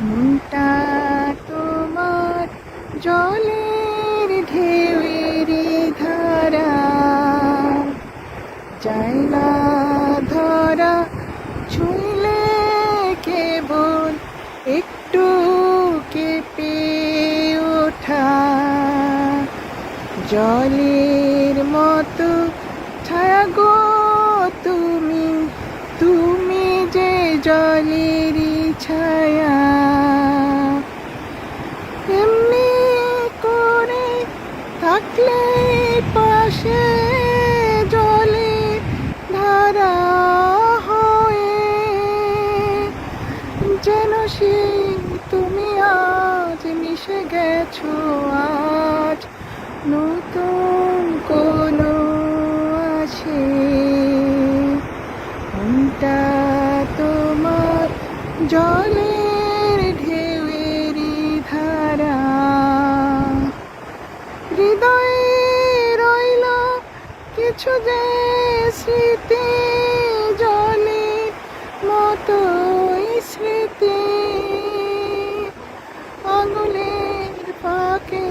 মনটা তোমার জলের ঢেউয়ের ধারা। যায় না ধরা ছুঁলে কেবল একটু কেঁপে ওঠা। জলের মতো ছায়া গো তুমি তুমি যে জলেরই থাকলে পাশে জলে ধারা হয়ে যেন সে তুমি আজ মিশে গেছো, আজ নতুন কোনো আছে। তোমার জলের কিছু যে স্মৃতি জলের মতোই স্মৃতি। আঙুলের পাকে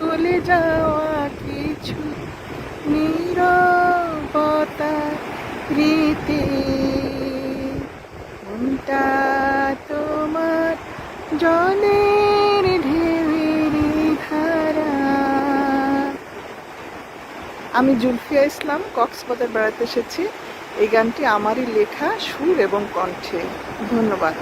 গলে যাওয়া কিছু নীরবতা রীতি মনটা তোমার জলের আমি জুলফিয়া ইসলাম কক্সবাজার বেড়াতে এসেছি। এই গানটি আমারই লেখা সুর এবং কণ্ঠে। ধন্যবাদ।